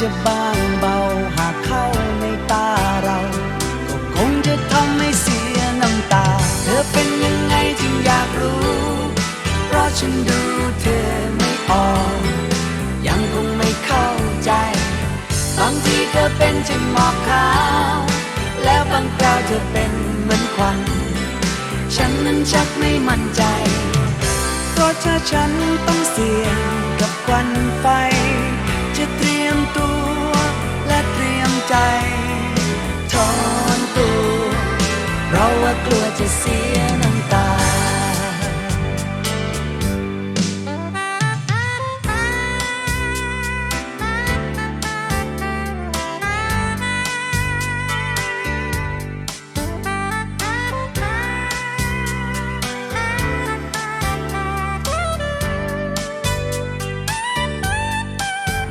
จะบางเบาหากเข้าในตาเรา ก็คงจะทำให้เสียน้ำตา เธอเป็นยังไงจึงอยากรู้ เพราะฉันดูเธอไม่ออก ยังคงไม่เข้าใจ บางทีเธอเป็นเช่นหมอกขาว แล้วบางคราวเธอเป็นเหมือนควัน ฉันนั้นชักไม่มั่นใจ เพราะถ้าฉันต้องเสี่ยงกับควันไฟ ตัวและเตรียมใจ ถอนตัว เพราะว่ากลัวจะเสียน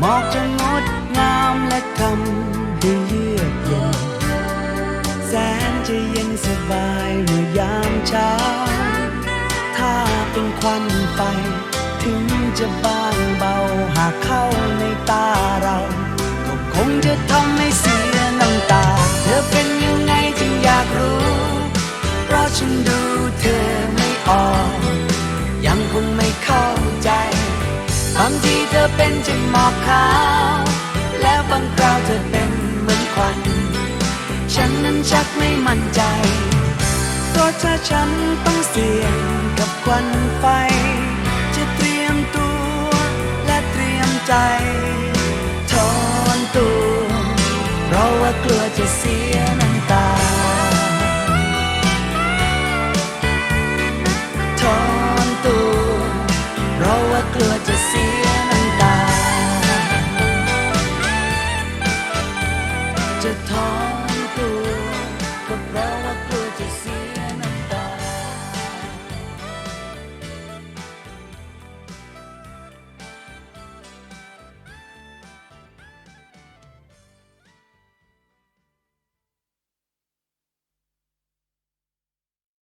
หมอกจะงดงามและทำให้เยือกเย็นแสนจะเย็นสบายเมื่อยามเช้า ถ้าเป็นควันไฟ ถึงจะบางเบาหากเข้าในตาเรา ก็คงจะทำให้เสียน้ำตา เธอเป็นยังไงจึงอยากรู้ เพราะฉันดูเธอไม่ออก บางทีเธอเป็นเช่นหมอกขาว แล้วบางคราวเธอเป็นเหมือนควัน ฉันนั้นชักไม่มั่นใจ เพราะถ้าฉันต้องเสี่ยงกับควันไฟ จะเตรียมตัวและเตรียมใจถอนตัว เพราะว่ากลัวจะเสียน้ำตาถอนตัว เพราะว่ากลัวจะ